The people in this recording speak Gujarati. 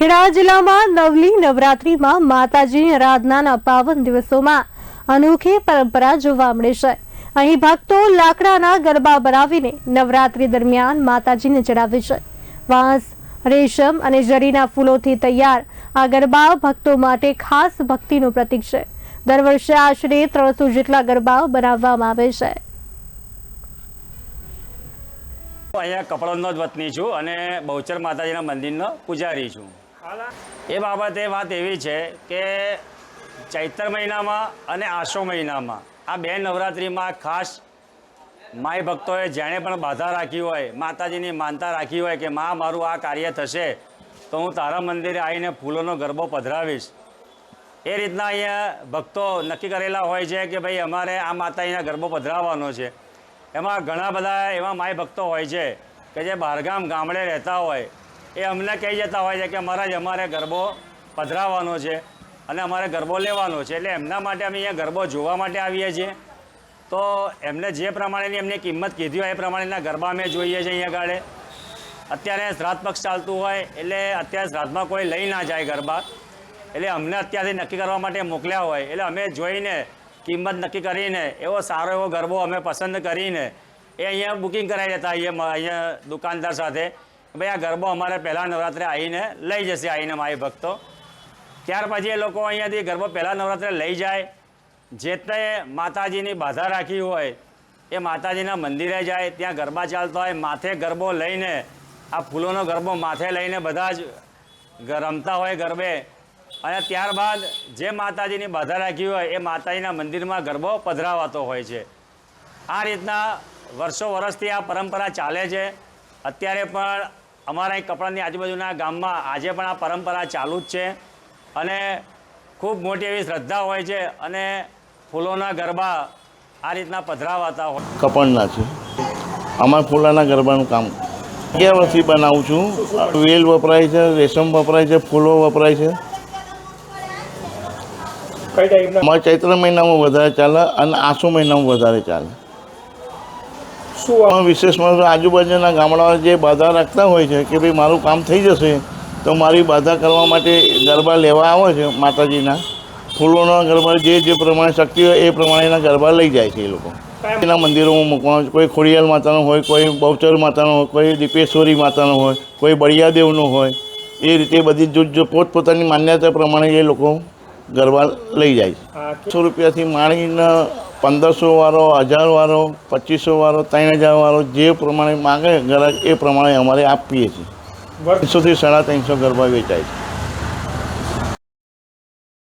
ખેડા જિલ્લામાં નવલી નવરાત્રીમાં માતાજીની આરાધનાના પાવન દિવસોમાં અનોખી પરંપરા જોવા મળે છે. અહીં ભક્તો લાકડાના ગરબા બનાવીને નવરાત્રી દરમિયાન માતાજીને ચડાવે છે. વાંસ, રેશમ અને જરીના ફૂલોથી તૈયાર આ ગરબા ભક્તો માટે ખાસ ભક્તિનું પ્રતીક છે. દર વર્ષે આશરે ત્રણસો જેટલા ગરબા બનાવવામાં આવે છે. અહીંયા કપડવંદનો જ વતની છું અને બહુચર માતાજીના મંદિરનો પૂજારી છું. એ બાબતે વાત એવી છે કે ચૈત્ર મહિનામાં અને આસો મહિનામાં આ બે નવરાત્રિમાં ખાસ માય ભક્તોએ જેણે પણ બાધા રાખી હોય, માતાજીની માનતા રાખી હોય કે મા, મારું આ કાર્ય થશે, તો હું તારા મંદિરે આવીને ફૂલોનો ગરબો પધરાવીશ. એ રીતના અહીંયા ભક્તો નક્કી કરેલા હોય છે કે ભાઈ, અમારે આ માતાજીના ગરબો પધરાવવાનો છે. એમાં ઘણા બધા એવા માય ભક્તો હોય છે કે જે બહારગામ ગામડે રહેતા હોય એ અમને કહી જતા હોય છે કે મહારાજ, અમારે ગરબો પધરાવવાનો છે અને અમારે ગરબો લેવાનો છે. એટલે એમના માટે અમે અહીંયા ગરબો જોવા માટે આવીએ છીએ. તો એમને જે પ્રમાણેની એમની કિંમત કીધી હોય એ પ્રમાણેના ગરબા અમે જોઈએ છીએ અહીંયા ગાળે. અત્યારે શ્રાદ્ધ પક્ષ ચાલતું હોય એટલે અત્યારે શ્રાદ્ધમાં કોઈ લઈ ના જાય ગરબા. એટલે અમને અત્યારથી નક્કી કરવા માટે મોકલ્યા હોય. એટલે અમે જોઈને કિંમત નક્કી કરીને, એવો સારો એવો ગરબો અમે પસંદ કરીને એ અહીંયા બુકિંગ કરાવી દેતા અહીંયા અહીંયા દુકાનદાર સાથે. ભાઈ, આ ગરબો અમારે પહેલાં નવરાત્રે આવીને લઈ જશે આવીને મારી ભક્તો. ત્યાર પછી એ લોકો અહીંયાથી ગરબો પહેલાં નવરાત્રે લઈ જાય. જે માતાજીની બાધા રાખી હોય, એ માતાજીના મંદિરે જાય, ત્યાં ગરબા ચાલતા હોય, માથે ગરબો લઈને, આ ફૂલોનો ગરબો માથે લઈને બધા જ રમતા હોય ગરબે. અને ત્યારબાદ જે માતાજીની બાધા રાખી હોય, એ માતાજીના મંદિરમાં ગરબો પધરાવાતો હોય છે. આ રીતના વર્ષો, વર્ષથી આ પરંપરા ચાલે છે. અત્યારે પણ અમારા અહીં કપડાની આજુબાજુના ગામમાં આજે પણ આ પરંપરા ચાલુ જ છે અને ખૂબ મોટી એવી શ્રદ્ધા હોય છે અને ફૂલોના ગરબા આ રીતના પધરાવાતા હોય. કપડના છે. અમારા ફૂલાના ગરબાનું કામ અગિયાર વર્ષથી બનાવું છું. વેલ વપરાય છે રેશમ વપરાય છે ફૂલો વપરાય છે. અમારા ચૈત્ર મહિનામાં વધારે ચાલે અને આસો મહિનામાં વધારે ચાલે. શું વિશેષ આમાં આજુબાજુના ગામડાઓ જે બાધા રાખતા હોય છે કે ભાઈ મારું કામ થઈ જશે તો મારી બાધા કરવા માટે ગરબા લેવા આવે છે માતાજીના. ફૂલોના ગરબા જે જે પ્રમાણે શક્તિ હોય એ પ્રમાણેના ગરબા લઈ જાય છે એ લોકો. એના મંદિરોમાં મૂકવાનું કોઈ ખોડિયાલ માતાનો હોય કોઈ બહુચર માતાનો હોય કોઈ દીપેશ્વરી માતાનો હોય કોઈ બળિયાદેવનો હોય એ રીતે બધી જો જો પોતપોતાની માન્યતા પ્રમાણે એ લોકો ગરબા લઈ જાય છે. સો રૂપિયાથી માંડીને પંદરસો વાળો હજાર વાળો પચીસો વાળો ત્રણ હજાર વાળો જે પ્રમાણે માગે ગ્રાહક એ પ્રમાણે અમારે આપીએ છીએ. ત્રણસોથી સાડા ત્રણસો ગરબા વેચાય છે.